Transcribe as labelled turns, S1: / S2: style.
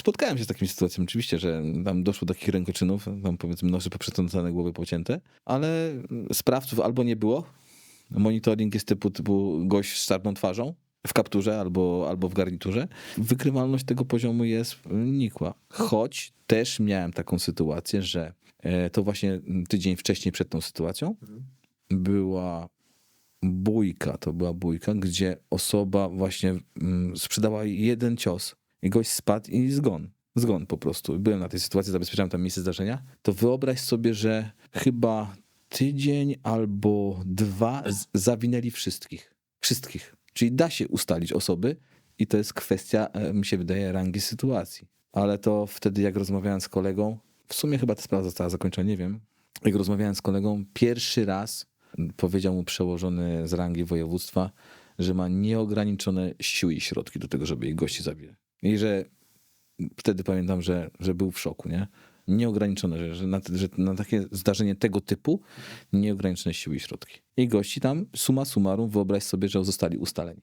S1: spotkałem się z takimi sytuacjami, oczywiście, że tam doszło do takich rękoczynów, tam powiedzmy noże poprzetrącane, głowy pocięte, ale sprawców albo nie było, monitoring jest typu, typu gość z czarną twarzą, w kapturze albo, albo w garniturze. Wykrywalność tego poziomu jest nikła. Choć też miałem taką sytuację, że e, to właśnie tydzień wcześniej przed tą sytuacją była bójka, to była bójka, gdzie osoba właśnie mm, sprzedała jeden cios i gość spadł i zgon. Zgon po prostu. Byłem na tej sytuacji, zabezpieczałem tam miejsce zdarzenia. To wyobraź sobie, że chyba tydzień albo dwa zawinęli wszystkich. Wszystkich. Czyli da się ustalić osoby i to jest kwestia, e, mi się wydaje, rangi sytuacji. Ale to wtedy, jak rozmawiałem z kolegą, w sumie chyba ta sprawa została zakończona, nie wiem. Jak rozmawiałem z kolegą, pierwszy raz powiedział mu przełożony z rangi województwa, że ma nieograniczone siły i środki do tego, żeby jej gości zabijać. I że wtedy pamiętam, że, że był w szoku, nie? Nieograniczone, że, że, na, że na takie zdarzenie tego typu nieograniczone siły i środki. I gości tam, suma summarum, wyobraź sobie, że zostali ustaleni.